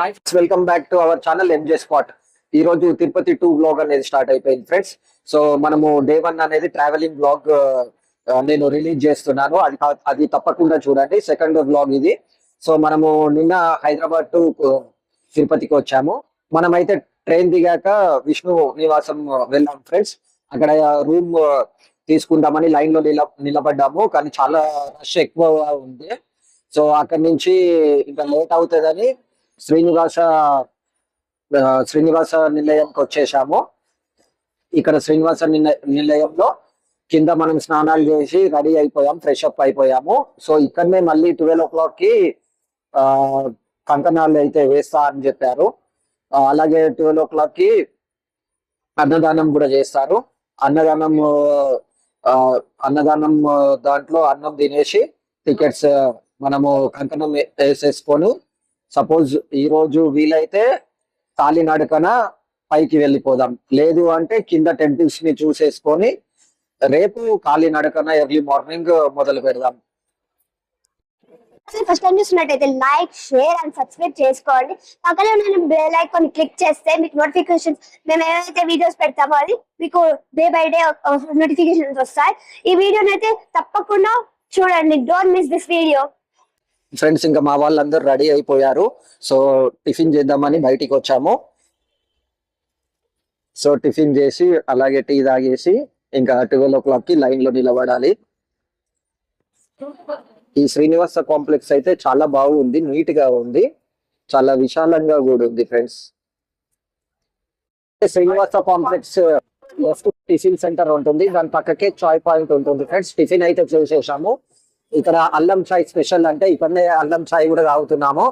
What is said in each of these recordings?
Hi welcome back to our channel MJ spot ఈ రోజు Tirupati two blog అనేది start అయిపోయింది ఫ్రెండ్స్ సో మనము డే వన్ అనేది ట్రావెలింగ్ బ్లాగ్ నేను రిలీజ్ చేస్తున్నాను. అది అది తప్పకుండా చూడండి. సెకండ్ బ్లాగ్ ఇది. సో మనము నిన్న హైదరాబాద్ టు తిరుపతికి వచ్చాము. మనమైతే ట్రైన్ దిగాక విష్ణు నివాసం వెళ్ళాం ఫ్రెండ్స్ అక్కడ రూమ్ తీసుకుందామని లైన్లో నిల నిలబడ్డాము. కానీ చాలా రష్ ఎక్కువ ఉంది. సో అక్కడి నుంచి ఇంకా లేట్ అవుతుందని శ్రీనివాస శ్రీనివాస నిలయంకి వచ్చేసాము. ఇక్కడ శ్రీనివాస నిల- నిలయంలో కింద మనం స్నానాలు చేసి రెడీ అయిపోయాం ఫ్రెష్ అప్ అయిపోయాము. సో ఇక్కడనే మళ్ళీ ట్వెల్వ్ ఓ క్లాక్కి ఆ కంకణాలు అయితే వేస్తా అని చెప్పారు. అలాగే ట్వెల్వ్ ఓ క్లాక్కి అన్నదానం కూడా చేస్తారు. అన్నదానం ఆ, అన్నదానం దాంట్లో అన్నం తినేసి టికెట్స్ మనము కంకణం వేసేసుకొని సపోజ్ ఈ రోజు వీలైతే కాలినడకన పైకి వెళ్ళిపోదాం. లేదు అంటే కింద టెంపుల్స్ని చూసేసుకొని రేపు కాలినడకన ఎర్లీ మార్నింగ్ మొదలు పెడదాం. ఫస్ట్ టైం చూస్తున్నట్టయితే లైక్ షేర్ అండ్ సబ్స్క్రైబ్ చేసుకోండి. పక్కనే ఉన్న బెల్ ఐకాన్ క్లిక్ చేస్తే మీకు నోటిఫికేషన్స్ మేము ఏవైతే వీడియోస్ పెడతామో అది మీకు డే బై డే నోటిఫికేషన్స్ వస్తాయి. ఈ వీడియోని అయితే తప్పకుండా చూడండి. Don't miss this video friends ఇంకా మా వాళ్ళందరూ రెడీ అయిపోయారు. సో టిఫిన్ చేద్దామని బయటికి వచ్చాము. సో టిఫిన్ చేసి అలాగే టీ తాగేసి ఇంకా ట్వెల్వ్ ఓ క్లాక్కి నిలబడాలి. ఈ శ్రీనివాస కాంప్లెక్స్ అయితే చాలా బాగుంది నీట్గా ఉంది చాలా విశాలంగా కూడా ఉంది friends. Srinivasa complex left tiffin centre ఉంటుంది దాని పక్కకే చాయ్ పాయింట్ ఉంటుంది ఫ్రెండ్స్. టిఫిన్ అయితే చేసేసాము. ఇక్కడ అల్లం చాయ్ స్పెషల్ అంటే ఇక్కడనే అల్లం చాయ్ కూడా తాగుతున్నాము.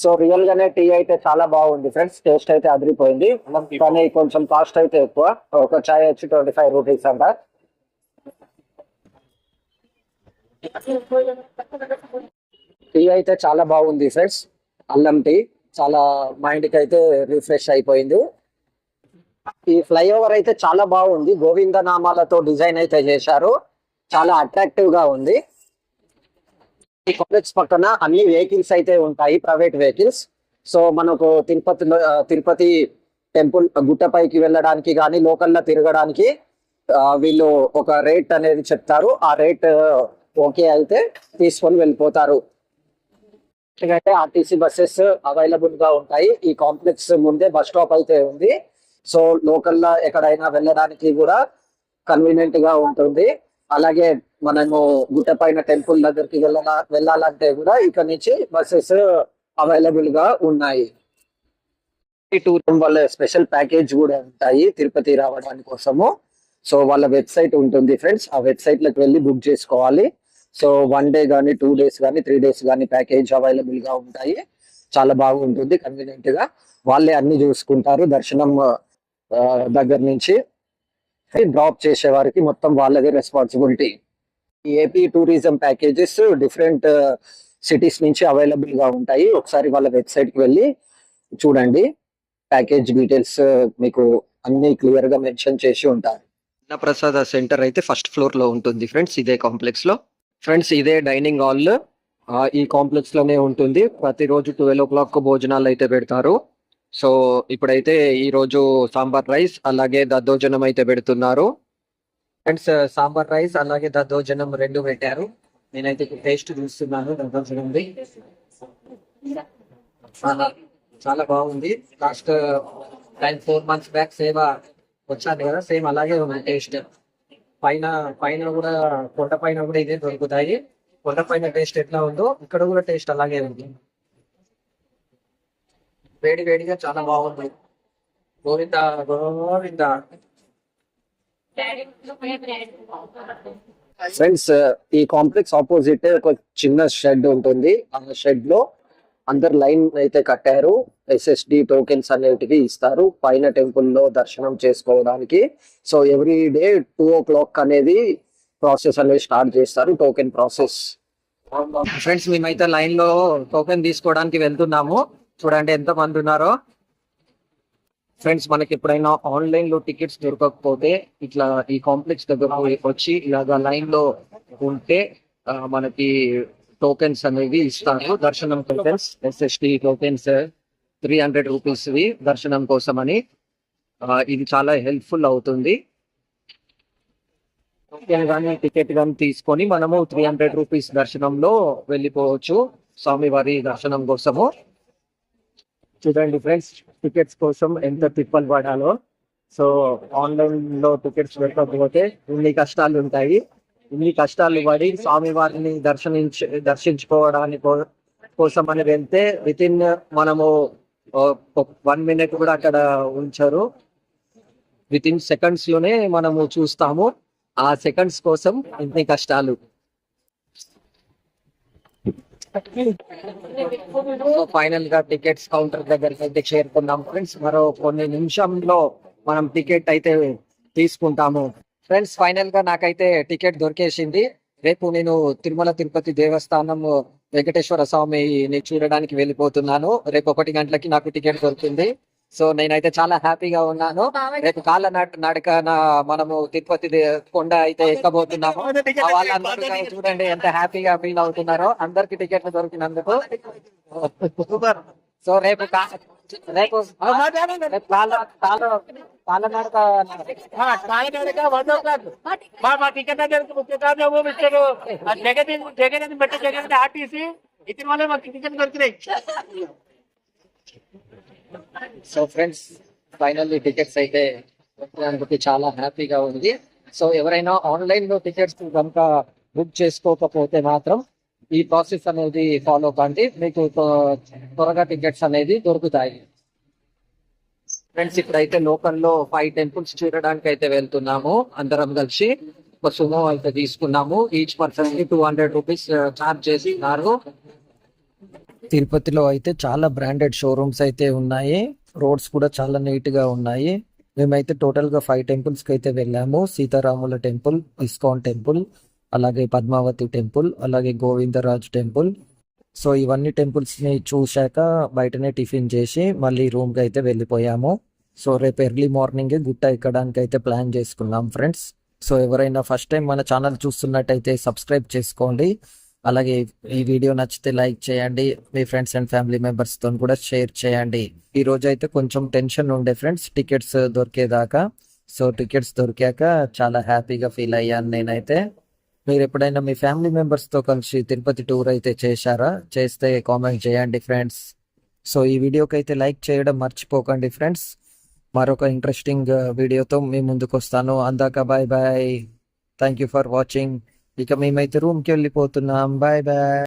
సో రియల్ గానే టీ అయితే చాలా బాగుంది ఫ్రెండ్స్ టేస్ట్ అయితే అదిరిపోయింది. కానీ కొంచెం కాస్ట్ అయితే ఎక్కువ ఒక చాయ్ వచ్చి ట్వంటీ ఫైవ్ రూపీస్ అంట. టీ అయితే చాలా బాగుంది ఫ్రెండ్స్ అల్లం టీ. చాలా మైండ్కి అయితే రిఫ్రెష్ అయిపోయింది. ఈ ఫ్లైఓవర్ అయితే చాలా బాగుంది గోవింద నామాలతో డిజైన్ అయితే చేశారు. చాలా అట్రాక్టివ్గా ఉంది. ఈ కాంప్లెక్స్ పక్కన అన్ని వెహికల్స్ అయితే ఉంటాయి ప్రైవేట్ వెహికల్స్ సో మనకు తిరుపతిలో తిరుపతి టెంపుల్ గుట్టపైకి వెళ్ళడానికి కానీ లోకల్లో తిరగడానికి వీళ్ళు ఒక రేట్ అనేది చెప్తారు. ఆ రేట్ ఓకే అయితే తీసుకొని వెళ్ళిపోతారు. ఎందుకంటే ఆర్టీసీ బస్సెస్ అవైలబుల్గా ఉంటాయి. ఈ కాంప్లెక్స్ ముందే బస్ స్టాప్ అయితే ఉంది. సో లోకల్లో ఎక్కడైనా వెళ్ళడానికి కూడా కన్వీనియంట్గా ఉంటుంది. అలాగే మనము గుట్ట పైన టెంపుల్ దగ్గరికి వెళ్ళాల వెళ్ళాలంటే కూడా ఇక్కడ నుంచి బస్సెస్ అవైలబుల్గా ఉన్నాయి. టూరిజం వాళ్ళ స్పెషల్ ప్యాకేజ్ కూడా ఉంటాయి తిరుపతి రావడానికి కోసము. సో వాళ్ళ వెబ్సైట్ ఉంటుంది ఫ్రెండ్స్ ఆ వెబ్సైట్లోకి వెళ్ళి బుక్ చేసుకోవాలి. సో వన్ డే కానీ టూ డేస్ కానీ త్రీ డేస్ కానీ ప్యాకేజ్ అవైలబుల్గా ఉంటాయి. చాలా బాగుంటుంది కన్వీనియంట్గా. వాళ్ళే అన్ని చూసుకుంటారు దర్శనం దగ్గర నుంచి. డ్రాప్ చేసే వారికి మొత్తం వాళ్ళదే responsibility AP tourism packages different cities నుంచి అవైలబుల్గా ఉంటాయి. ఒకసారి వాళ్ళ వెబ్సైట్కి వెళ్ళి చూడండి. ప్యాకేజ్ డీటెయిల్స్ uh, మీకు అన్ని క్లియర్గా మెన్షన్ చేసి ఉంటారు. అన్నప్రసాద సెంటర్ అయితే ఫస్ట్ ఫ్లోర్లో ఉంటుంది ఫ్రెండ్స్ ఇదే కాంప్లెక్స్లో. ఫ్రెండ్స్ ఇదే డైనింగ్ హాల్ uh, ఈ కాంప్లెక్స్లోనే ఉంటుంది. ప్రతిరోజు ట్వెల్వ్ ఓ క్లాక్ భోజనాలు అయితే పెడతారు. సో ఇప్పుడైతే ఈ రోజు సాంబార్ రైస్ అలాగే దద్దోజనం అయితే పెడుతున్నారు. అండ్ సాంబార్ రైస్ అలాగే దద్దోజనం రెండు పెట్టారు. నేనైతే టేస్ట్ చూస్తున్నాను దద్దోజనంది. చాలా చాలా బాగుంది. Last time four months back సేవ వచ్చాను కదా సేమ్ అలాగే ఉంది టేస్ట్. పైన పైన కూడా కొండ పైన కూడా ఇదే దొరుకుతాయి. కొండ పైన టేస్ట్ ఎట్లా ఉందో ఇక్కడ కూడా టేస్ట్ అలాగే ఉంది. వేడి వేడిగా చాలా బాగుంది. గోవింద గోవింద. ఫ్రెండ్స్ uh, ఈ కాంప్లెక్స్ ఆపోజిట్ ఒక చిన్న షెడ్ ఉంటుంది. ఆ షెడ్లో అందరు లైన్ అయితే కట్టారు. ఎస్ఎస్డి టోకెన్స్ అనేటివి ఇస్తారు. పైన టెంపుల్లో దర్శనం చేసుకోవడానికి. So every day two o'clock అనేది ప్రాసెస్ అనేది స్టార్ట్ చేస్తారు. టోకెన్ ప్రాసెస్ ఫ్రెండ్స్ మేమైతే లైన్లో టోకెన్ తీసుకోవడానికి వెళ్తున్నాము. చూడండి ఎంత మంది ఉన్నారో. ఫ్రెండ్స్ మనకి ఎప్పుడైనా ఆన్లైన్లో టికెట్స్ దొరకకపోతే ఇట్లా ఈ కాంప్లెక్స్ దగ్గర వచ్చి ఇలాగా లైన్లో ఉంటే మనకి టోకెన్స్ అనేవి ఇస్తారు. దర్శనం tokens SST tokens three hundred rupees దర్శనం కోసం అని ఇది చాలా హెల్ప్ఫుల్ అవుతుంది. టోకెన్ కానీ టికెట్ కానీ తీసుకొని మనము త్రీ హండ్రెడ్ రూపీస్ దర్శనంలో వెళ్ళిపోవచ్చు. స్వామివారి దర్శనం కోసము. చూడండి ఫ్రెండ్స్ టికెట్స్ కోసం ఎంత తిప్పలు పడాలో. సో ఆన్లైన్లో టికెట్స్ పెట్టకపోతే ఇన్ని కష్టాలు ఉంటాయి. ఇన్ని కష్టాలు పడి స్వామివారిని దర్శనించ దర్శించుకోవడానికి కో- కోసం అని వెళ్తే విత్ ఇన్ మనము వన్ మినిట్ కూడా అక్కడ ఉంచారు. విత్ ఇన్ సెకండ్స్లోనే మనము చూస్తాము. ఆ సెకండ్స్ కోసం ఇన్ని కష్టాలు. సో ఫైనల్గా టికెట్స్ కౌంటర్ దగ్గరికి అయితే చేరుకున్నాం ఫ్రెండ్స్ మరో కొన్ని నిమిషంలో మనం టికెట్ అయితే తీసుకుంటాము. ఫ్రెండ్స్ ఫైనల్గా నాకైతే టికెట్ దొరికేసింది. రేపు నేను తిరుమల తిరుపతి దేవస్థానం వెంకటేశ్వర స్వామిని చూడడానికి వెళ్ళిపోతున్నాను. రేపు ఒకటి గంటలకి నాకు టికెట్ దొరికింది. సో నేనైతే చాలా హ్యాపీగా ఉన్నాను. రేపు కాళ్ళ నడ నడకన మనము తిరుపతి కొండ అయితే ఎక్కబోతున్నాము. వాళ్ళందరూ చూడండి ఎంత హ్యాపీగా ఫీల్ అవుతున్నారో. అందరికి టికెట్లు దొరికినందుకు. సో రేపు రేపు కాళ్ళ కాళ్ళ నడక కాలినడక మా మా టికెట్ జగన్ జగన్ పెట్టి జగన్ ఆర్టీసీ. ఇతని వల్ల మాకు టికెట్ దొరికినాయి. సో ఫ్రెండ్స్ ఫైనల్లీ టికెట్స్ అయితే దొరికినందుకు చాలా హ్యాపీగా ఉంది. సో ఎవరైనా ఆన్లైన్లో టికెట్స్ కనుక బుక్ చేసుకోకపోతే మాత్రం ఈ ప్రాసెస్ అనేది ఫాలో కండి. మీకు త్వరగా టికెట్స్ అనేది దొరుకుతాయి. ఫ్రెండ్స్ ఇప్పుడైతే లోకల్లో ఫైవ్ టెంపుల్స్ చూడడానికి అయితే వెళ్తున్నాము. అందరం కలిసి ఒక సుమో అయితే తీసుకున్నాము. ఈచ్ పర్సన్కి టూ హండ్రెడ్ రూపీస్ చార్జ్ ఉన్నారు తిరుపతిలో అయితే చాలా బ్రాండెడ్ షోరూమ్స్ అయితే ఉన్నాయి. రోడ్స్ కూడా చాలా నీట్గా ఉన్నాయి. మేమైతే టోటల్గా ఫైవ్ టెంపుల్స్కి అయితే వెళ్ళాము. సీతారాముల టెంపుల్ ఇస్కాన్ టెంపుల్ అలాగే పద్మావతి టెంపుల్ అలాగే గోవిందరాజ్ టెంపుల్ సో ఇవన్నీ టెంపుల్స్ని చూశాక బయటనే టిఫిన్ చేసి మళ్ళీ రూమ్కి అయితే వెళ్ళిపోయాము. సో రేపు ఎర్లీ మార్నింగ్ గుట్ట ఎక్కడానికి అయితే ప్లాన్ చేసుకున్నాం ఫ్రెండ్స్ సో ఎవరైనా ఫస్ట్ టైం మన ఛానల్ చూస్తున్నట్టయితే సబ్స్క్రైబ్ చేసుకోండి. అలాగే ఈ వీడియో నచ్చితే లైక్ చేయండి మీ ఫ్రెండ్స్ అండ్ ఫ్యామిలీ మెంబర్స్తో కూడా షేర్ చేయండి. ఈ రోజు అయితే కొంచెం టెన్షన్ ఉండే ఫ్రెండ్స్ టికెట్స్ దొరికేదాకా. సో టికెట్స్ దొరికాక చాలా హ్యాపీగా ఫీల్ అయ్యాను నేనైతే. మీరు ఎప్పుడైనా మీ ఫ్యామిలీ మెంబర్స్తో కలిసి తిరుపతి టూర్ అయితే చేశారా? చేస్తే కామెంట్ చేయండి ఫ్రెండ్స్. సో ఈ వీడియోకి అయితే లైక్ చేయడం మర్చిపోకండి ఫ్రెండ్స్. మరొక ఇంట్రెస్టింగ్ వీడియోతో మీ ముందుకు వస్తాను అందాక bye bye. Thank you for watching ఇక మేమైతే రూమ్కి వెళ్ళిపోతున్నాం. Bye bye